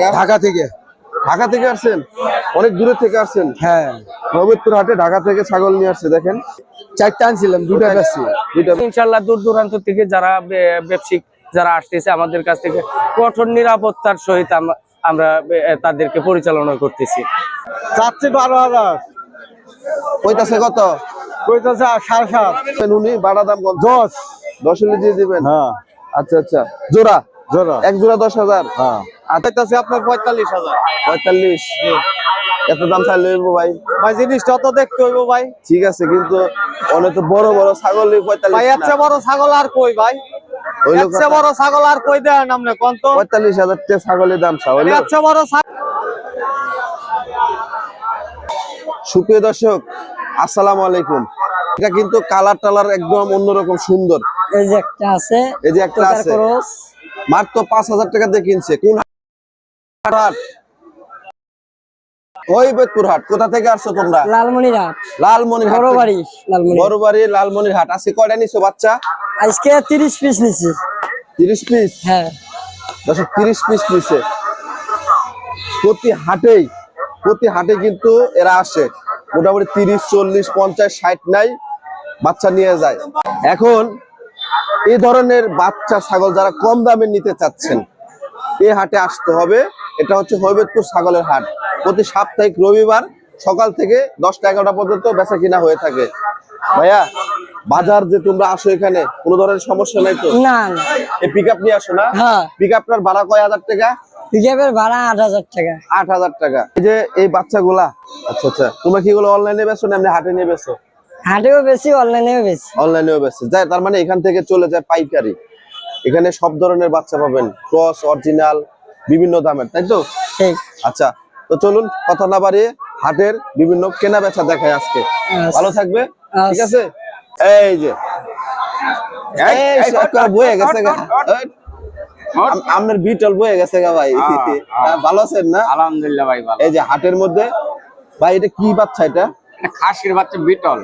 কাকা ঢাকা থেকে। ঢাকা থেকে আসছেন? অনেক দূরে থেকে আসছেন? হ্যাঁ। নবেদপুর হাটে ঢাকা থেকে ছাগল নিয়ে আসছে দেখেন। চারটা আনছিলাম দুটা দুইটা? ইনশাল্লাহ দূর দূরান্ত থেকে যারা ব্যবসায়িক যারা আসতেছে আমাদের কাছ থেকে কঠোর নিরাপত্তার সহিত আমরা তাদেরকে পরিচালনা করতেছি। চাচ্ছি বারো হাজার। কইতাছে কত? কইতেছে সাড়ে সাত। উনি বাড়া দাম কত? দশ। দশ হলে দিয়ে দিবেন? হ্যাঁ। আচ্ছা আচ্ছা। জোড়া? জোড়া। এক জোড়া দশ হাজার? হ্যাঁ। আচ্ছা আপনার পঁয়তাল্লিশ হাজার। পঁয়তাল্লিশ। এত দাম চাইলে হইব ভাই। ভাই জিনিসটা তো দেখতে হইব ভাই। ঠিক আছে কিন্তু অনেক তো বড় বড় ছাগল ভাই পঁয়তাল্লিশ বড় ছাগল আর কই ভাই? ওই এর বড় ছাগল আর কই দেন আপনি কোন তো? পঁয়তাল্লিশ হাজার টাকা ছাগলের দাম বড় সুপ্রিয় দর্শক আসসালামু আলাইকুম। এটা কিন্তু কালার টালার একদম অন্যরকম সুন্দর। এই যে একটা আছে এই যে একটা আছে। মাত্র পাঁচ হাজার টাকা দিয়ে কিনছে। কোন ওই বেদপুর হাট কোথা থেকে আসছো তোমরা? লালমনিরহাট। কয়টা নিছো বাচ্চা? আজকে তিরিশ পিস নিছি। তিরিশ পিস? হ্যাঁ। দর্শক পিস নিছে। প্রতি হাটেই প্রতি হাটে কিন্তু এরা আসে। মোটামুটি তিরিশ চল্লিশ পঞ্চাশ ষাট নাই বাচ্চা নিয়ে যায়। এখন এই ধরনের বাচ্চা ছাগল যারা কম দামে নিতে চাচ্ছেন এই হাটে আসতে হবে। এটা হচ্ছে হবিবপুর ছাগলের হাট। প্রতি সাপ্তাহিক রবিবার সকাল থেকে দশটা এগারোটা পর্যন্ত বেচা কিনা হয়ে থাকে। ভাইয়া বাজার যে তোমরা আসো এখানে কোনো ধরনের সমস্যা নাই তো? না এই পিক আপ নিয়ে আসো না? হ্যাঁ। পিক আপনার ভাড়া কয় হাজার টাকা? পিকআপের ভাড়া আট হাজার টাকা। আট হাজার টাকা। এই যে এই বাচ্চাগুলা আচ্ছা আচ্ছা তোমরা কি এগুলো অনলাইনে বেছো না এমনি হাটে নিয়ে বেছো হাটেও বেশি অনলাইনেও বেশি। অনলাইনেও বেছে যায় তার মানে এখান থেকে চলে যায় পাইকারি। এখানে সব ধরনের বাচ্চা পাবেন। ক্রস অরিজিনাল বিভিন্ন দামের তাই তো? আচ্ছা তো চলুন কথা না বাড়িয়ে হাটের বিভিন্ন কেনা বেচা দেখায় আজকে। আচ্ছা। ভালো থাকবে? ঠিক আচ্ছা। আছে? এই যে। বয়ে গেছে গা। এই, আপনার বিটল বয়ে গেছে গা ভাই। হ্যাঁ, ভালো আছেন না? আলহামদুলিল্লাহ ভাই ভালো। এই যে হাটের মধ্যে ভাই এটা কি বাচ্চা এটা? খাসির বাচ্চা বিটল।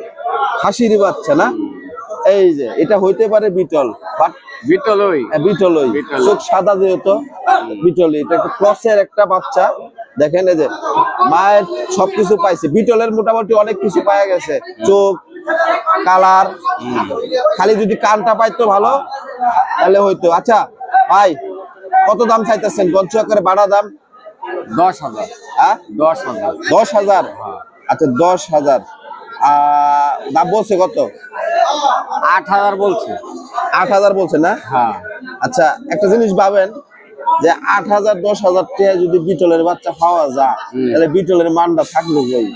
হাসিরি বাচ্চা না? এই যে এটা হইতে পারে বিটল বাট বিটল ওই। বিটল ওই। বিটল। চোখ সাদা যেহেতু বিটল এটা একটা ক্রসের একটা বাচ্চা। দেখেন এই যে মায়ের সবকিছু পাইছে। বিটলের মোটামুটি অনেক কিছু পাওয়া গেছে। চোখ কালার খালি যদি কানটা পাইতো ভালো তাহলে হইতো। আচ্ছা ভাই কত দাম চাইতেছেন? গঞ্চ করে বাড়া দাম? দশ হাজার। হ্যাঁ? দশ হাজার। দশ হাজার? আচ্ছা দশ হাজার। দাম বলছে কত? আট হাজার বলছে। আট হাজার বলছে না? হ্যাঁ। আচ্ছা একটা জিনিস ভাবেন যে আট হাজার দশ হাজার টাকা যদি বিটলের বাচ্চা পাওয়া যায় তাহলে বিটলের মানটা থাকল কই?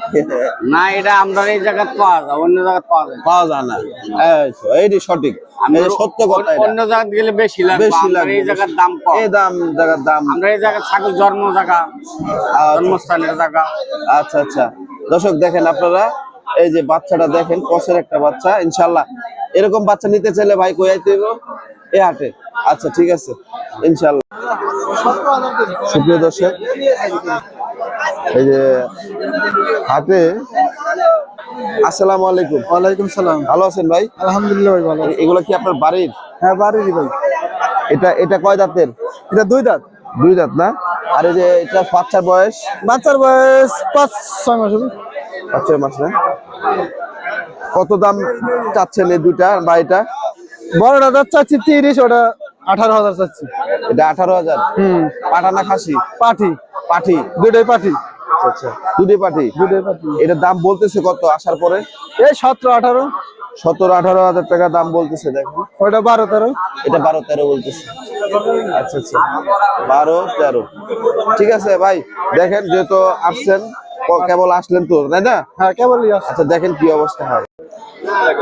না এটা আমরা এই জায়গায় পাওয়া যায় অন্য জায়গায় পাওয়া যায়। পাওয়া যায় না। এইটি সঠিক। সত্য কথা অন্য জায়গায় গেলে বেশি লাগবে বেশি লাগবে এই জায়গার দাম কম। এই দাম জায়গার দাম। আমরা এই জায়গায় ছাগল জন্ম জায়গা জন্মস্থানের জায়গা। আচ্ছা আচ্ছা। দর্শক দেখেন আপনারা এই যে বাচ্চাটা দেখেন কসের একটা বাচ্চা ইনশাল্লাহ। এরকম বাচ্চা নিতে চাইলে ভাই কই আইতে এ হাটে। আচ্ছা ঠিক আছে। ইনশাল্লাহ। সুপ্রিয় দর্শক এই যে হাটে আসসালামু আলাইকুম। ওয়ালাইকুম সালাম। ভালো আছেন ভাই? আলহামদুলিল্লাহ ভাই ভালো এগুলো কি আপনার বাড়ির? হ্যাঁ বাড়িরই ভাই। এটা এটা কয় দাঁতের? এটা দুই দাঁত। দুই দাঁত না? আর এই যে এটা বাচ্চার বয়স? বাচ্চার বয়স পাঁচ ছয় মাস পাঁচ ছয় মাস না? কত দাম চাচ্ছেন এই দুইটা বা এটা? বড়টা দাঁত চাচ্ছি তিরিশ ওটা আঠারো হাজার চাচ্ছি। এটা আঠারো হাজার? হুম। পাঠানা খাসি? পাঠি পাঠি দুটোই পাঠি আচ্ছা আচ্ছা। দুটি পাঠি দুটোই পাঠি এটার দাম বলতেছে কত আসার পরে? এই সতেরো আঠারো। সতেরো আঠারো হাজার টাকা দাম বলতেছে দেখো। ওটা বারো তেরো। এটা বারো তেরো বলতেছে। আচ্ছা আচ্ছা। বারো তেরো। ঠিক আছে ভাই দেখেন যেহেতু আসছেন কেবল আসলেন তো তাই না? হ্যাঁ কেবলই আচ্ছা দেখেন কি অবস্থা হয়। না, না,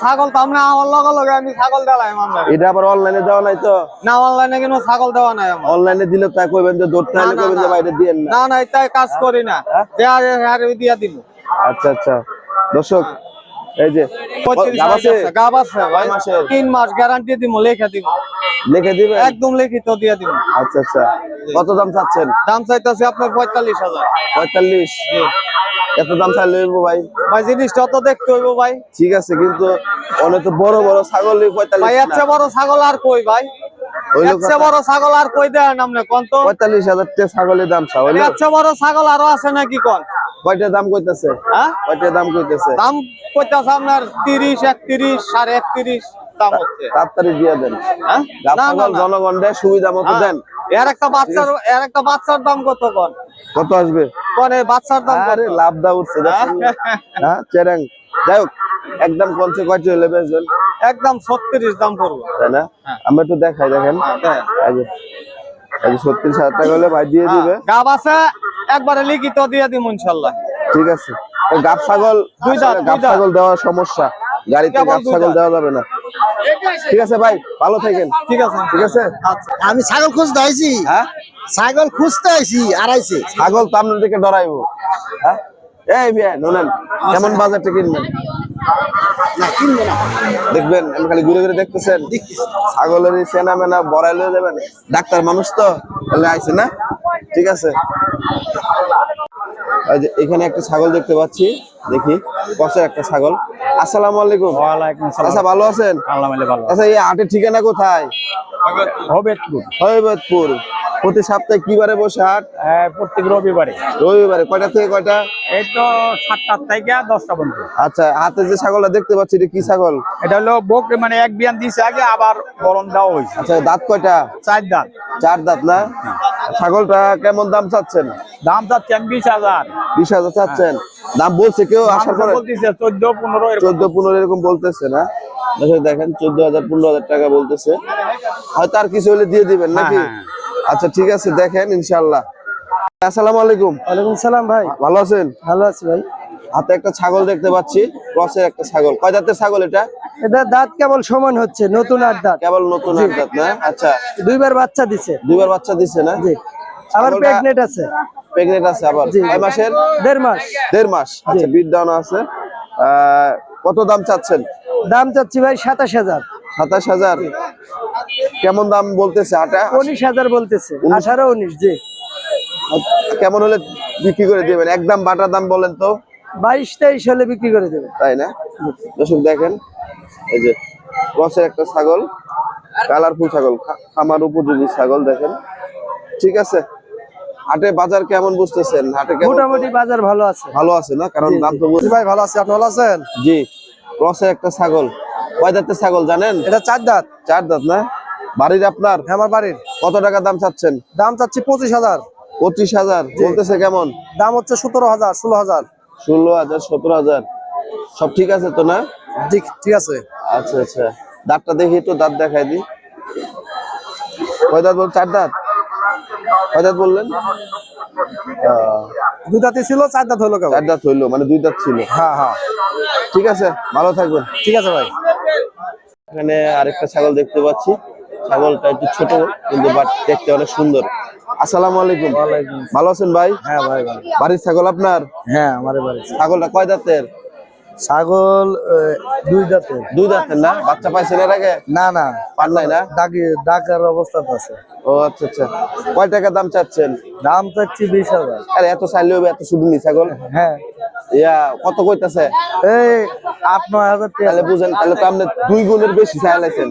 ছাগল তো আমরা আমার লগে লগে আমি ছাগল দেওয়াই আমার এটা আবার অনলাইনে দেওয়া নাই তো? না অনলাইনে কিন্তু ছাগল দেওয়া নাই আমার। অনলাইনে দিলে তাই কইবেন যে ধরতে হলে না, কইবেন যে বাইরে দিয়েন না। না না তাই কাজ করি না। দেয়া যায় আর দিয়া দিব আচ্ছা আচ্ছা। দর্শক এই যে গাব আছে? ভাই। মাসের? তিন মাস গ্যারান্টি দিব লেখা দিব। লিখে দিবেন? একদম লিখিত দিয়ে দিব। আচ্ছা আচ্ছা। কত দাম চাচ্ছেন? দাম চাইতেছে আপনার পঁয়তাল্লিশ হাজার। পঁয়তাল্লিশ। এত দাম চাইলে হইবো ভাই? ভাই জিনিসটা তো দেখতে হইব ভাই। ঠিক আছে কিন্তু অনেক তো বড় বড় ছাগল ভাই পঁয়তাল্লিশ বড় ছাগল আর কই ভাই? বড় ছাগল আর কই দেন আপনি কোন তো? পঁয়তাল্লিশ হাজার টাকা ছাগলের দাম হইল? বড় ছাগল আরও আছে নাকি কোন? কয়টা দাম কইতেছে? হ্যাঁ? কয়টা দাম কইতেছে? দাম কইতাছে আপনার তিরিশ একত্রিশ সাড়ে একত্রিশ দাম হচ্ছে। তাড়াতাড়ি দিয়ে দেন। হ্যাঁ? ছাগল। জনগণের সুবিধা মতো হ্যাঁ। দেন। এর একটা বাচ্চার এর একটা বাচ্চার দাম কত কোন? কত আসবে? কোন বাচ্চার দাম আরে লাভ দা উঠছে হ্যাঁ চেরাং। যাই হোক একদম কমছে কয়টা হলে বেচবেন? একদম ছত্রিশ দাম পড়ব। তাই না? আমরা একটু দেখাই দেখেন। হ্যাঁ। ছত্রিশ হাজার টাকা হলে ভাই দিয়ে দিবে। গাব আছে একবারে লিখিত দিয়ে দিব ইনশাল্লাহ। ঠিক আছে। গাব ছাগল গাব ছাগল দেওয়ার সমস্যা। গাড়িতে গাব ছাগল দেওয়া যাবে না। ঠিক আছে ভাই ভালো থাকেন। ঠিক আছে। ঠিক আছে? আচ্ছা। আমি ছাগল খুঁজতে আইছি। হ্যাঁ? ছাগল খুঁজতে আইছি আড়াইছে ছাগল তো আপনার দিকে ডরাইবো। হ্যাঁ? এই বিয়া নোনেন কেমন বাজারটা কিনবেন? দেখবেন আমি খালি ঘুরে ঘুরে দেখতেছেন। ছাগলের সেনা মেনা বড়াই লয়ে যাবেন। ডাক্তার মানুষ তো তাহলে আইসে না? ঠিক আছে। এখানে একটা ছাগল দেখতে পাচ্ছি। দেখি কষের একটা ছাগল। আসসালামু আলাইকুম। আচ্ছা ভালো আছেন? আচ্ছা এই হাটের ঠিকানা কোথায়? প্রতি সপ্তাহে কি বারে বসে হাট? প্রত্যেক রবিবারে। রবিবারে। কয়টা থেকে কয়টা? এই তো সাতটার থেকে দশটা পর্যন্ত। আচ্ছা হাতে যে ছাগলটা দেখতে পাচ্ছি এটা কি ছাগল? এটা হলো বোক মানে এক বিয়ান দিয়েছে আগে আবার বরণ দেওয়া হয়েছে। আচ্ছা দাঁত কয়টা? চার দাঁত। চার দাঁত না? ছাগলটা কেমন দাম চাচ্ছেন? দাম চাচ্ছেন বিশ হাজার। বিশ হাজার চাচ্ছেন। দাম বলছে কেউ আসার পরে চোদ্দ পনেরো চোদ্দ পনেরো এরকম বলতেছে না। দেখেন চোদ্দ হাজার পনেরো হাজার টাকা বলতেছে। হয়তো আর কিছু হলে দিয়ে দিবেন নাকি? হ্যাঁ, আচ্ছা ঠিক আছে দেখেন ইনশাল্লাহ আসসালামু আলাইকুম। ওয়ালাইকুম সালাম ভাই। ভালো আছেন? ভালো আছি ভাই। হাতে একটা ছাগল দেখতে পাচ্ছি ক্রসের একটা ছাগল। কয় দাঁতের ছাগল এটা? এটা দাঁত কেবল সমান হচ্ছে নতুন আর দাঁত। কেবল নতুন আট দাঁত না? আচ্ছা। দুইবার বাচ্চা দিছে। দুইবার বাচ্চা দিচ্ছে না? জি। আবার প্রেগনেট আছে। প্রেগনেন্ট আছে আবার। কয় মাসের? দেড় মাস। দেড় মাস। আচ্ছা বিট ডাউন আছে। কত দাম চাচ্ছেন? দাম চাচ্ছি ভাই সাতাশ হাজার। সাতাশ হাজার। কেমন দাম বলতেছে আটা? উনিশ হাজার বলতেছে। আঠারো উনিশ জি। কেমন হলে বিক্রি করে দিবেন? একদম বাটার দাম বলেন তো। বাইশ তেইশ হলে বিক্রি করে দেবে। তাই না? দর্শক দেখেন এই যে ক্রসের একটা ছাগল কালারফুল ছাগল খামার উপযোগী ছাগল দেখেন। ঠিক আছে? হাটে বাজার কেমন বুঝতেছেন? হাটে কেমন? মোটামুটি বাজার ভালো আছে। ভালো আছে না? কারণ দাম তো বুঝ- ভাই ভালো আছে। আপনি ভালো আছেন? জি ক্রসের একটা ছাগল। কয় দাঁতের ছাগল জানেন? এটা চার দাঁত। চার দাঁত না? বাড়ির আপনার? হ্যাঁ, আমার বাড়ির। কত টাকা দাম চাচ্ছেন? দাম চাচ্ছি পঁচিশ হাজার। পঁচিশ হাজার। বলতেছে কেমন? দাম হচ্ছে সতেরো হাজার ষোলো হাজার। ষোলো হাজার সতেরো হাজার। সব ঠিক আছে তো না? ঠিক ঠিক আছে। আচ্ছা আচ্ছা। দাঁতটা দেখি তো দাঁত দেখাই দি কয় দাঁত বল চার দাঁত? কয় দাঁত বললেন? দুই দাঁতই ছিল চার দাঁত হলো চার দাঁত হইল মানে দুই দাঁত ছিল। হ্যাঁ হ্যাঁ। ঠিক আছে ভালো থাকবেন। ঠিক আছে ভাই। এখানে আরেকটা ছাগল দেখতে পাচ্ছি। ছাগলটা একটু ছোট কিন্তু বাট দেখতে অনেক সুন্দর। আসসালামু আলাইকুম। ভালো আছেন ভাই? হ্যাঁ ভাই ভালো। বাড়ির ছাগল আপনার? হ্যাঁ আমার বাড়ি ছাগলটা কয় দাঁতের? ছাগল দুই দাঁতের। দুই দাঁতের না? বাচ্চা পাইছেন এর আগে? না না। পান নাই না? ডাকি ডাকার অবস্থাতে আছে। ও আচ্ছা আচ্ছা। কয় টাকা দাম চাচ্ছেন? দাম চাচ্ছি বিশ হাজার। আরে এত চাইলে হবে এত শুধু নি ছাগল? হ্যাঁ। ইয়া কত কইতাছে? এই আট নয় হাজার টাকা। তাহলে বুঝেন তাহলে তো আপনি দুই গুণের বেশি চাইলাইছেন।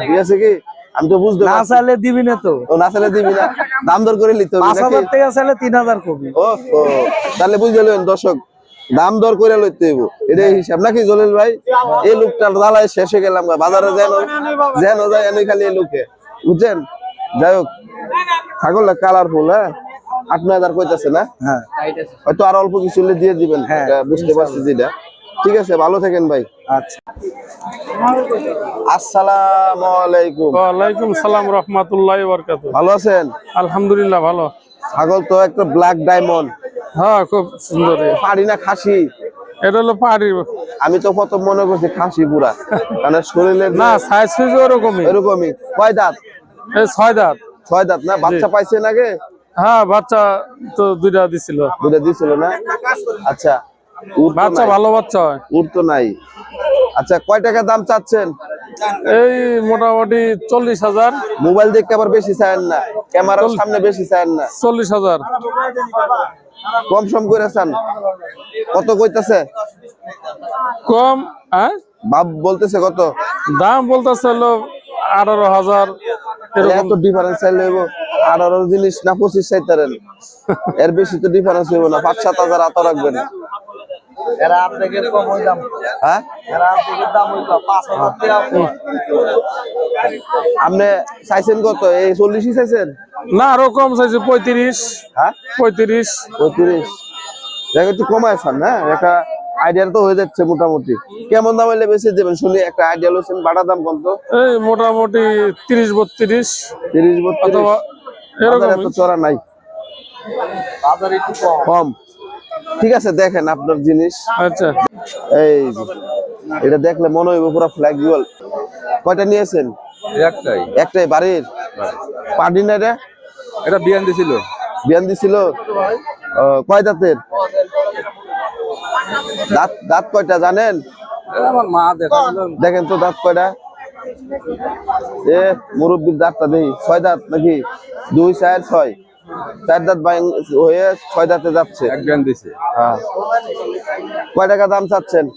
ঠিক আছে কি? আমি তো বুঝতে না চাইলে দিবি না তো। ও না চাইলে দিবি না। দাম দর করে নিতে হবে পাঁচ নাকি? হাজার টাকা চাইলে তিন হাজার কবি। ও তাহলে বুঝতে লইন দর্শক দাম দর করে লইতে হইব। এটাই হিসাব। নাকি জলিল ভাই? এই লোকটার জ্বালায় শেষ হয়ে গেলাম। বাজারে যেন যেন যায় এনে খালি এই লোকে। বুঝছেন? যাই হোক ছাগলটা কালারফুল হ্যাঁ? আট নয় হাজার কইতাছে না? হ্যাঁ। হয়তো আর অল্প কিছু দিয়ে দিবেন। হ্যাঁ, এটা বুঝতে পারছি যেটা। ঠিক আছে ভালো থাকেন ভাই। আচ্ছা। আসসালামু আলাইকুম ওয়ালাইকুম সালাম রহমতুল্লাহ বরকাত ভালো আছেন? আলহামদুলিল্লাহ ভালো। ছাগল তো একটা ব্ল্যাক ডায়মন্ড হ্যাঁ খুব সুন্দর পারি না খাসি? এটা হলো পাহাড়ি আমি তো প্রথম মনে করছি খাসি পুরা। মানে শরীরের না সাইজ সুইজ ওরকমই। এরকমই কয় দাঁত? এই ছয় দাঁত। ছয় দাঁত না? বাচ্চা পাইছেন আগে? হ্যাঁ বাচ্চা তো দুইটা দিছিল। দুইটা দিছিল না? আচ্ছা। বাচ্চা ভালো বাচ্চা হয়। উট তো নাই। আচ্ছা কয় টাকা দাম চাচ্ছেন? এই মোটামুটি চল্লিশ হাজার। মোবাইল দেখতে আবার বেশি চায়েন না ক্যামেরার সামনে বেশি চায়েন না। চল্লিশ হাজার। কম সম করে চান। কত কইতাছে? কম হ্যাঁ? বাপ বলতেছে কত? দাম বলতেছে হলো আঠারো হাজার এত ডিফারেন্স চাইলে হইব। আঠারো জিনিস না পঁচিশ চাইতারেন। এর বেশি তো ডিফারেন্স হইব না। পাঁচ সাত হাজার আত রাখবেন। এরা আপনাকে কম হইলাম হ্যাঁ? এরা দাম টাকা আপনি চাইছেন কত? এই চল্লিশই চাইছেন? না আরও কম চাইছে পঁয়ত্রিশ। হ্যাঁ? পঁয়ত্রিশ। পঁয়ত্রিশ। দেখ একটু কমাইছেন না একটা আইডিয়া তো হয়ে যাচ্ছে মোটামুটি। কেমন দাম হলে বেশি দেবেন? শুনি একটা আইডিয়া লোছেন বাটা দাম কত? এই মোটামুটি তিরিশ বত্রিশ। তিরিশ বত্রিশ। অথবা এরকম এত চড়া নাই। বাজার একটু কম। কম। ঠিক আছে দেখেন আপনার জিনিস। আচ্ছা। এই এটা দেখলে মনে হইব পুরো ফ্লেক্সিবল কয়টা নিয়েছেন? একটাই। একটাই বাড়ির? পার্টি না এটা? এটা বিয়ান দিছিল বিয়ান দিছিল কয় দাঁতের? দাঁত দাঁত কয়টা জানেন? আমার মা দেখেন তো দাঁত কয়টা? এ মুরব্বীর দাঁতটা দেখি ছয় দাঁত নাকি? দুই চার ছয়। চার দাঁত বাইং- হয়ে ছয় দাঁতে যাচ্ছে। এক বিয়ান দিছে। হ্যাঁ। কয় টাকা দাম চাচ্ছেন?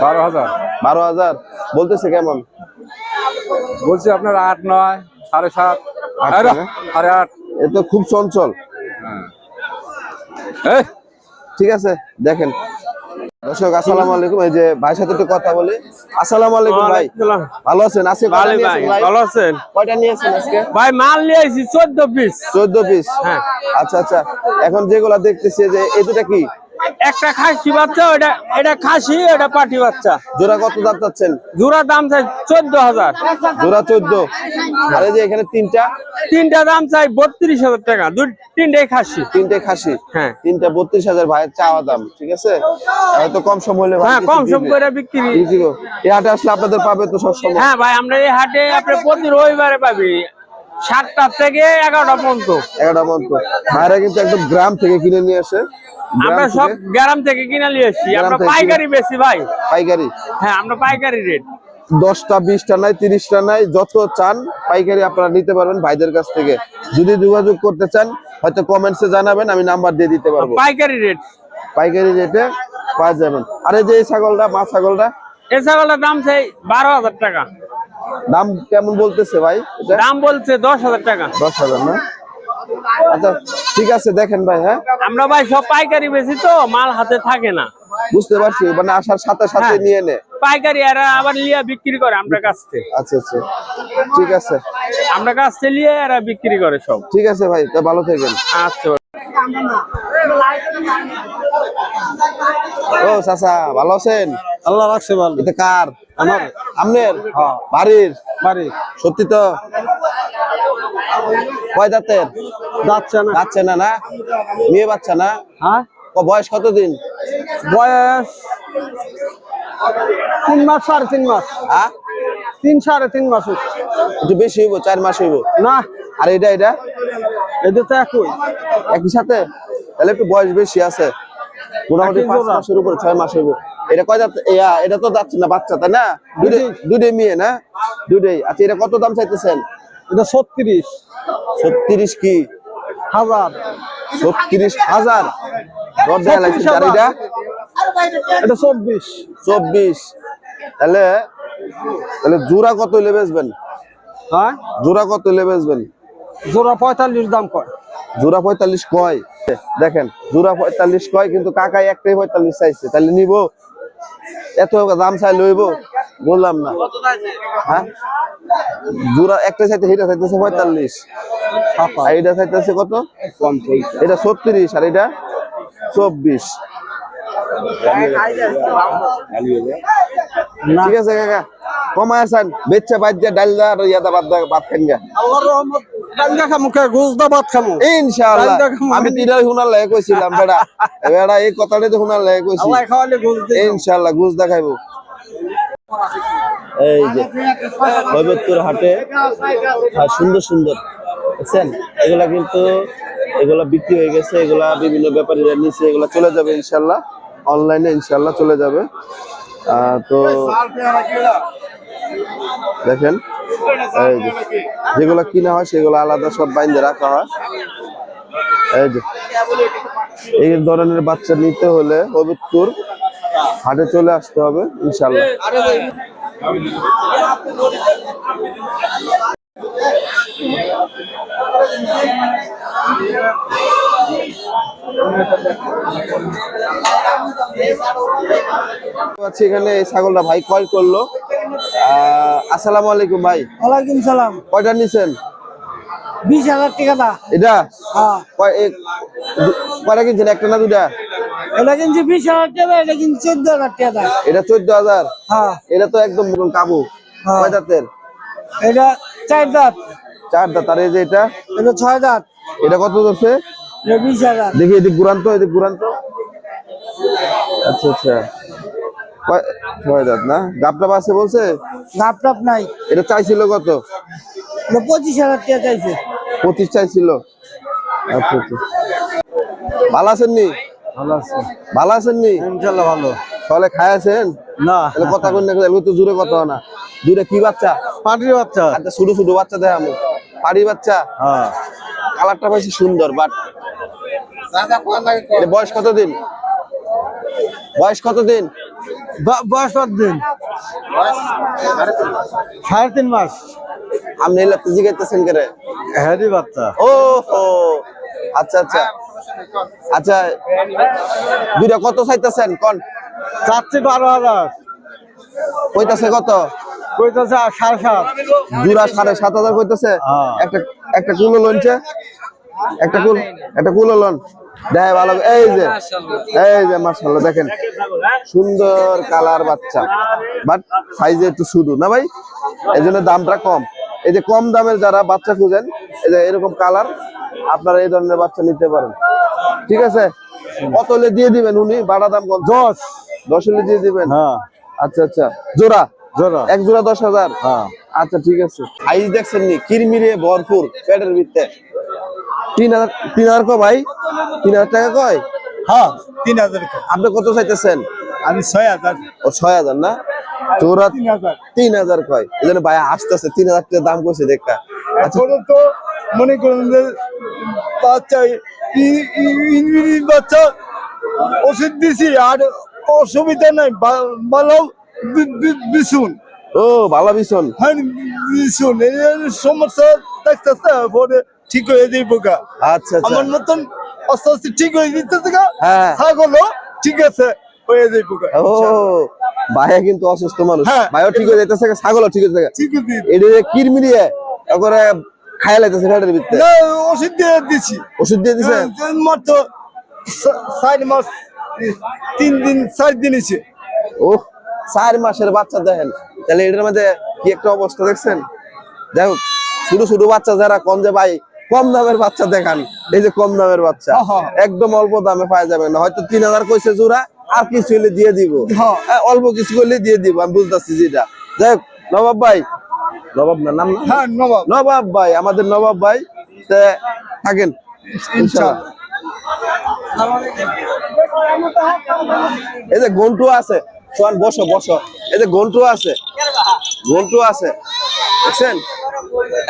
বারো হাজার। বারো হাজার। বলতেছে কেমন? বলছি আপনার আট নয় সাড়ে সাত। টাকা? সাড়ে আট। এ তো খুব চঞ্চল। এই! ঠিক আছে দেখেন। দর্শক আসসালামু আলাইকুম। এই যে ভাইয়ের সাথে একটু কথা বলি। আসসালামু আলাইকুম ভাই। ভালো আছেন? আজকে ভালো ভাই। ভালো আছেন? কয়টা নিয়েছেন আজকে? ভাই মাল নিয়ে আইছি চোদ্দ পিস চোদ্দ পিস হ্যাঁ। আচ্ছা আচ্ছা। এখন যেগুলা দেখতেছি যে এই দুটা কি? একটা খাসি বাচ্চা ওটা এটা খাসি এটা পাটি বাচ্চা। জোড়া কত দাম চাচ্ছেন? জোড়া দাম চাই চোদ্দ হাজার। জোড়া চোদ্দ। আর যে এখানে তিনটা? তিনটা দাম চাই বত্রিশ হাজার টাকা। দুই তিনটাই খাসি। তিনটে খাসি? হ্যাঁ। তিনটা বত্রিশ হাজার ভাইয়ের চাওয়া দাম ঠিক আছে? হয়তো কম সম হলে হ্যাঁ কম সম করে বিক্রি। এই হাটে আসলে আপনাদের পাবে তো সবসময় হ্যাঁ ভাই আমরা এই হাটে আপনি প্রতি রবিবারে পাবি। সাতটা থেকে এগারোটা পর্যন্ত। এগারোটা পর্যন্ত। ভাইরা কিন্তু একদম গ্রাম থেকে কিনে নিয়ে আসে। আমরা সব গ্রাম থেকে কিনে নিয়ে আসি। আমরা পাইকারি বেশি ভাই। পাইকারি। হ্যাঁ আমরা পাইকারি রেট। দশটা বিশটা নাই তিরিশটা নাই যত চান পাইকারি আপনারা নিতে পারবেন ভাইদের কাছ থেকে। যদি যোগাযোগ করতে চান হয়তো কমেন্টসে জানাবেন আমি নাম্বার দিয়ে দিতে পারব। পাইকারি রেট। পাইকারি রেটে পাওয়া যাবেন। আর এই যে এই ছাগলটা মা ছাগলটা? এই ছাগলটার দাম সেই বারো হাজার টাকা। দাম কেমন বলতেছে ভাই দাম বলছে দশ হাজার টাকা। দশ হাজার না? আচ্ছা ঠিক আছে দেখেন ভাই হ্যাঁ? আমরা ভাই সব পাইকারি বেশি তো মাল হাতে থাকে না। বুঝতে পারছি মানে আসার সাথে সাথে হ্যাঁ। নিয়ে নে। পাইকারি এরা আবার লিয়া বিক্রি করে আমরা কাছ থেকে। আচ্ছা আচ্ছা ঠিক আছে। আমরা কাছ থেকে লিয়ে এরা বিক্রি করে সব। ঠিক আছে ভাই তা ভালো থাকেন। আচ্ছা। ও চাচা ভালো আছেন? আল্লাহ রাখছে ভালো। এটা কার? আমার আমনের বাড়ির বাড়ি সত্যি তো কয় দাঁতের যাচ্ছে না। যাচ্ছে না না? মেয়ে বাচ্চা না? হ্যাঁ? বয়স কতদিন? বয়স তিন মাস সাড়ে তিন মাস। হ্যাঁ? তিন সাড়ে তিন মাস। একটু বেশি হইব চার মাস হইব? না। আর এটা এটা? এটা তো একই। একই সাথে? তাহলে একটু বয়স বেশি আছে। মোটামুটি পাঁচ মাসের উপরে ছয় মাস হইব। এটা কয় দাঁত? এটা তো যাচ্ছে না বাচ্চা তাই না? দুইটাই। মেয়ে না? দুইটাই। আচ্ছা এটা কত দাম চাইতেছেন? এটা ছত্রিশ। ছত্রিশ কি? হাজার। ছত্রিশ হাজার। লাগছে এটা এটা চব্বিশ। চব্বিশ। তাহলে তাহলে জোড়া কত হইলে বেচবেন? হ্যাঁ? জোড়া কত হইলে বেচবেন? জোড়া পঁয়তাল্লিশ দাম কয়। জোড়া পঁয়তাল্লিশ কয়? দেখেন জোড়া পঁয়তাল্লিশ কয় কিন্তু কাকাই একটাই পঁয়তাল্লিশ চাইছে। তাহলে নিব। এত দাম চাই লইব? বললাম না। হ্যাঁ? জোড়া একটা চাইতে এটা চাইতেছে পঁয়তাল্লিশ। এটা চাইতেছে কত? এটা ছত্রিশ আর এটা চব্বিশ। ঠিক আছে কাকা। কমায় বাদ আর ইয়াদা বাদ দা ভাত খান গা। আল্লাহর রহমত ডাঙ্গা খামু কে গোস দা খামু? ইনশাআল্লাহ। আমি তিনার হুনার লাগে কইছিলাম বেড়া। বেড়া এই কথাটাই তো হুনার লাগে কইছি। আল্লাহ খাওয়ালে গোস ইনশাআল্লাহ গুজ দেখাইবো এই যে হাটে সুন্দর সুন্দর দেখছেন এগুলা কিন্তু এগুলা বিক্রি হয়ে গেছে এগুলা বিভিন্ন ব্যাপারীরা নিচে এগুলা চলে যাবে ইনশাআল্লাহ। অনলাইনে ইনশাল্লাহ চলে যাবে। তো দেখেন, এই যে, যেগুলো কিনা হয় সেগুলো আলাদা সব বাইন্দে রাখা হয়। এই যে, এই ধরনের বাচ্চা নিতে হলে হবিবপুর হাটে চলে আসতে হবে ইনশাল্লাহ পাচ্ছি এখানে এই ছাগলটা ভাই কল করল। আসসালামু আলাইকুম ভাই। ওয়ালাইকুম সালাম। কয়টা নিছেন? বিশ হাজার টাকা দা। এটা? হ্যাঁ। কয়- কয়টা কিনছেন? একটা না দুটা এটা কিনছি বিশ হাজার টাকা এটা কিনছি চোদ্দ হাজার টাকা এটা চোদ্দ হাজার? হ্যাঁ। এটা তো একদম কাবু। হ্যাঁ। কয় দাঁতের এটা চার দাঁত। চার দাঁত। আর এই যে এটা? এটা ছয় দাঁত। এটা কত ধরছে? বিশ হাজার। দেখি এদিক ঘুরান্ত এদিক ঘুরান্ত আচ্ছা আচ্ছা। কয়- ছয় দাঁত না? গাপটা বাসে বলছে? নাই। এটা চাইছিল কত? পঁচিশ হাজার টাকা চাইছে। পঁচিশ চাইছিল। আচ্ছা আচ্ছা। ভালো আছেন নি ভালো আছে। ভালো আছেন নি ইনশাল্লাহ ভালো। তাহলে খাই আছেন? না। তাহলে কথা কই না এগুলো তো কথা না। দুইটা কি বাচ্চা? পাটির বাচ্চা। একটা ছোট ছোট বাচ্চা দেয় আমি। পাড়ি বাচ্চা? হ্যাঁ। কালারটা পাইছি সুন্দর বাট বয়স কতদিন? বয়স কতদিন? বয়স কত দিন? সাড়ে তিন মাস। আপনি এলে তো জিগাইতেছেন করে। হ্যারি বাচ্চা। ও হো আচ্ছা আচ্ছা। আচ্ছা দুইটা কত চাইতেছেন? কোন? চারটে বারো হাজার। কইতাছে কত? কইতাছে সাড়ে সাত। জুরা সাড়ে সাত হাজার কইতেছে? হ্যাঁ। একটা একটা কুলো লনছে একটা কুল একটা কুলো লন। দেখ ভালো এই যে এই যে মার্শাল্লাহ দেখেন। সুন্দর কালার বাচ্চা। বাট সাইজে একটু শুধু না ভাই? এই জন্য দামটা কম। এই যে কম দামের যারা বাচ্চা খুঁজেন এই যে এরকম কালার আপনারা এই ধরনের বাচ্চা নিতে পারেন। ঠিক আছে? কত হলে দিয়ে দিবেন উনি? বাড়া দাম কত? দশ। দশ হলে দিয়ে দিবেন? হ্যাঁ। আচ্ছা আচ্ছা। জোড়া? জোড়া। এক জোড়া দশ হাজার? হ্যাঁ। আচ্ছা ঠিক আছে। সাইজ দেখছেন নি? কিরমিরে ভরপুর পেটের ভিতরে। তিন হাজার তিন হাজার কয় ভাই? তিন হাজার টাকা কয়? হ্যাঁ তিন হাজার আপনি কত চাইতেছেন? আমি ছয় হাজার। ও ছয় হাজার না? তোরা তিন হাজার। কয়? এই জন্য ভাই আসতেছে তিন হাজার টাকা দাম দেখা আচ্ছা। তো মনে করুন যে বাচ্চা ই- ই- বাচ্চা ওষুধ দিছি আর অসুবিধা নাই ভালো বিছুন। ও ভালো হ্যাঁ বিছুন। এই সমস্যা দেখতেছে পরে ঠিক হয়ে যাই বোকা আচ্ছা আচ্ছা। আমার মতন আস্তে আস্তে ঠিক হয়ে দিতেছে গা। হ্যাঁ। ছাগলও ঠিক আছে হয়ে যাই বোকা ও ভাইয়া কিন্তু অসুস্থ মানুষ। হ্যাঁ। ভাইও ঠিক হয়ে যাইতেছে ছাগলও ঠিক হয়ে যাচ্ছে ঠিক আছে এটা কিরমিরিয়ে করে খাইয়া লাইতেছে পেটের ভিতরে? ওষুধ দিয়ে দিছি। ওষুধ দিয়ে দিছে? হ্যাঁ, মাত্র চার মাস তিন দিন চার দিন হয়েছে ও চার মাসের বাচ্চা দেখেন। তাহলে এটার মধ্যে কি একটা অবস্থা দেখছেন? দেখো ছোট ছোট বাচ্চা যারা কম যে ভাই কম দামের বাচ্চা দেখান। এই যে কম দামের বাচ্চা। একদম অল্প দামে পাওয়া যাবে না। হয়তো তিন হাজার কইছে জোড়া আর কিছু হলে দিয়ে দিব। হ্যাঁ, অল্প কিছু করলে দিয়ে দিব আমি বুঝতেছি যেটা। যাই নবাব ভাই। নবাব না নাম হ্যাঁ নবাব। নবাব ভাই আমাদের নবাব ভাই। থাকেন। এই যে গন্টু আছে। সোয়ান বসো বসো। এই যে গন্টু আছে। গন্টু আছে। দেখছেন?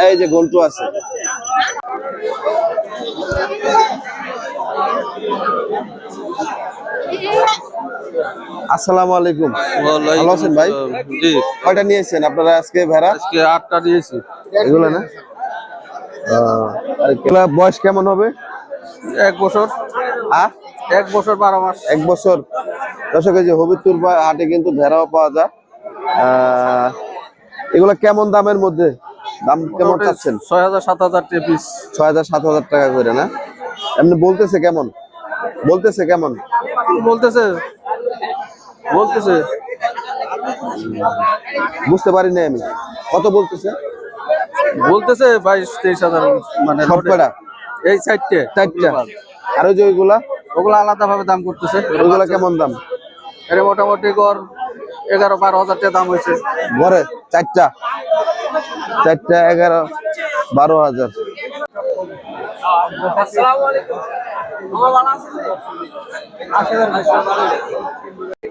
এই যে গন্টু আছে। আসসালামু আলাইকুম। ভালো আছেন ভাই? জি। কয়টা নিয়েছেন আপনারা আজকে ভেড়া? আজকে আটটা দিয়েছি এগুলো না? আর এগুলা বয়স কেমন হবে? এক বছর। আহ এক বছর বারো মাস। এক বছর। দর্শক এই যে হবিবপুর হাটে কিন্তু ভেড়াও পাওয়া যায়। আহ, এগুলা কেমন দামের মধ্যে? দাম কেমন চাচ্ছেন? ছয় হাজার সাত হাজার পিস ছয় হাজার সাত হাজার টাকা করে না? এমনি বলতেছে কেমন? বলতেছে কেমন? বলতেছে। বলতেছে। বুঝতে পারি না আমি। কত বলতেছে? বলতেছে বাইশ তেইশ হাজার মানে সব লোডে। কটা? এই সাইডটে চারটা। আর ওই যে ওইগুলা? ওগুলো আলাদা ভাবে দাম করতেছে। ওইগুলা কেমন দাম? এর মোটামুটি গড় এগারো বারো হাজার টাকা দাম হয়েছে। ঘরে চারটা। চারটা এগারো বারো হাজার।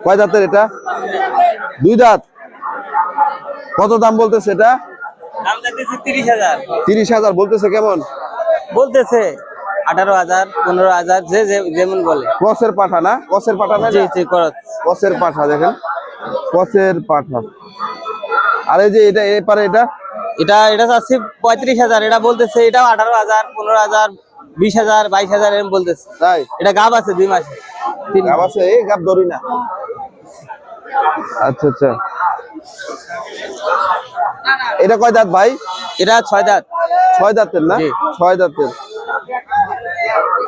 কয় দাঁতের এটা? দুই দাঁত। কত দাম বলতেছে এটা? তিরিশ হাজার। বলতেছে কেমন? বলতেছে আঠারো হাজার পনেরো হাজার যে যেমন বলে। কসের পাঠা না? কসের পাঠা না কসের পাঠা দেখেন। কসের পাঠা। আর এই যে এটা এপারে এটা? এটা এটা চাচ্ছি পঁয়ত্রিশ হাজার এটা বলতেছে এটাও আঠারো হাজার পনেরো হাজার বিশ হাজার বাইশ হাজার এরকম বলতেছে। তাই? এটা গাব আছে দুই মাসে। গাব আছে? এই গাব ধরি না। আচ্ছা আচ্ছা। এটা কয় দাঁত ভাই? এটা ছয় দাঁত। ছয় দাঁতের না। ছয় দাঁতের।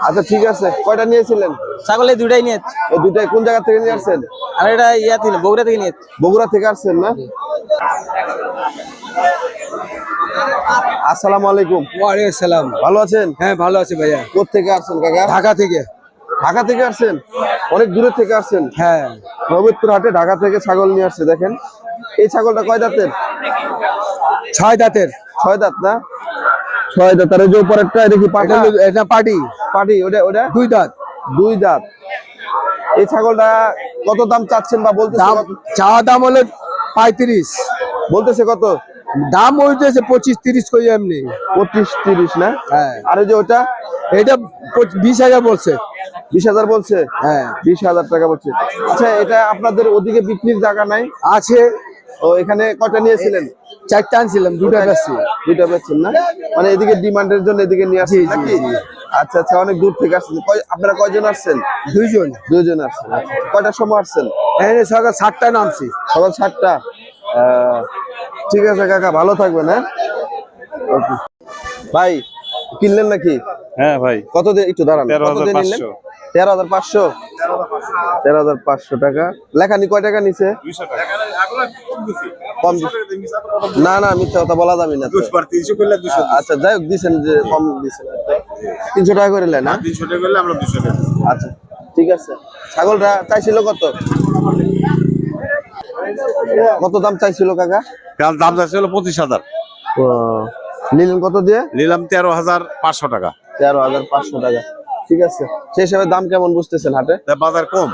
আচ্ছা ঠিক আছে। কয়টা নিয়েছিলেন? ছাগলে দুটাই নিয়েছে দুটাই কোন জায়গা থেকে নিয়ে আসছেন? আর এটা ইয়া ছিল বগুড়া থেকে নিয়েছে বগুড়া থেকে আসছেন না? আসসালামু আলাইকুম। ওয়ালাইকুম সালাম। ভালো আছেন? হ্যাঁ ভালো আছে ভাইয়া। কোথা থেকে আসছেন কাকা? ঢাকা থেকে। ঢাকা থেকে আসছেন? অনেক দূরে থেকে আসছেন? হ্যাঁ। নবীপুর হাটে ঢাকা থেকে ছাগল নিয়ে আসছে দেখেন। এই ছাগলটা কয় দাঁতের? ছয় দাঁতের। ছয় দাঁত না? ছয় দাঁত। আর যে উপরেরটা দেখি পাটা? এটা পার্টি পাটি। ওটা ওটা? দুই দাঁত। দুই দাঁত। এই ছাগলটা কত দাম চাচ্ছেন বা কত? চাওয়া দাম হলো পঁয়ত্রিশ। বলতেছে কত? দাম হইতেছে পঁচিশ তিরিশ কই এমনি। পঁচিশ তিরিশ না? হ্যাঁ। আর এই যে ওটা? এটা বিশ হাজার বলছে। বিশ হাজার বলছে? হ্যাঁ। বিশ হাজার টাকা বলছে। আচ্ছা এটা আপনাদের ওদিকে বিক্রির জায়গা নাই? আছে। ও এখানে কটা নিয়েছিলেন? চারটা আনছিলাম দুটা বেশি দুইটা বেচছেন না? মানে এদিকে ডিমান্ডের জন্য এদিকে নিয়ে আসছেন নাকি? আচ্ছা আচ্ছা অনেক দূর থেকে আসছেন। কয়- আপনারা কয়জন আসছেন? দুইজন। দুইজন আসছেন আচ্ছা। কয়টার সময় আসছেন? এখানে সকাল সাতটা নামছি। সকাল সাতটা। আহ, ঠিক আছে কাকা ভালো থাকবেন হ্যাঁ. ভাই কিনলেন নাকি? হ্যাঁ ভাই। কত দিয়ে একটু দাঁড়ান। তেরো কত হাজার পাঁচশো। তেরো হাজার পাঁচশো। তেরো হাজার পাঁচশো টাকা। লেখানি কয় টাকা নিছে? কম না না মিথ্যা কথা বলা যাবে না আচ্ছা যাই হোক দিছেন যে কম দিছেন তিনশো টাকা করে নেন না তিনশো টাকা করলে আমরা দুশো টাকা আচ্ছা ঠিক আছে। ছাগলটা চাইছিল কত? কত দাম চাইছিল কাকা? দাম হলো পঁচিশ হাজার। নিলেন কত দিয়ে? নিলাম তেরো হাজার পাঁচশো টাকা। তেরো হাজার পাঁচশো টাকা। ঠিক আছে সেই হিসাবে দাম কেমন বুঝতেছেন হাটে? বাজার কম।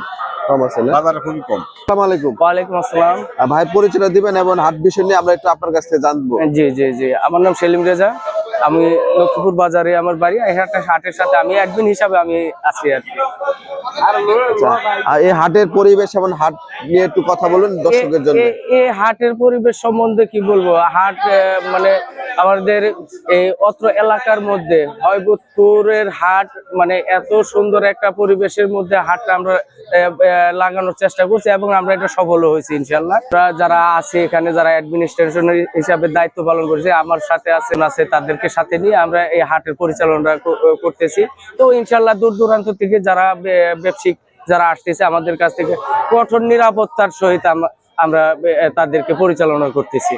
কম আছে না? বাজার খুবই কম। আসসালামু আলাইকুম। ওয়ালাইকুম আসসালাম। ভাই পরিচয় দিবেন এবং হাত বিষয় নিয়ে আমরা একটু আপনার কাছ থেকে জানব। জি জি জি। আমার নাম সেলিম রেজা। আমি লক্ষ্মীপুর বাজারে আমার বাড়ি এই হাটটা হাটের সাথে আমি অ্যাডমিন হিসাবে আমি আছি আর কি। আচ্ছা, আর এই হাটের পরিবেশ এবং হাট নিয়ে একটু কথা বলুন দর্শকের জন্য। এই হাটের পরিবেশ সম্বন্ধে কি বলব? হাট মানে আমাদের এই অত্র এলাকার মধ্যে হয়বুতপুরের হাট মানে এত সুন্দর একটা পরিবেশের মধ্যে হাটটা আমরা লাগানোর চেষ্টা করছি এবং আমরা এটা সফল হয়েছি ইনশাল্লাহ যারা আছে এখানে যারা অ্যাডমিনিস্ট্রেশন হিসাবে দায়িত্ব পালন করেছে আমার সাথে আছেন আছে তাদেরকে সাথে নিয়ে আমরা এই হাটের পরিচালনা করতেছি। তো ইনশাল্লাহ দূর দূরান্ত থেকে যারা ব্যবসায়িক যারা আসতেছে আমাদের কাছ থেকে কঠোর নিরাপত্তার সহিত আমরা তাদেরকে পরিচালনা করতেছি।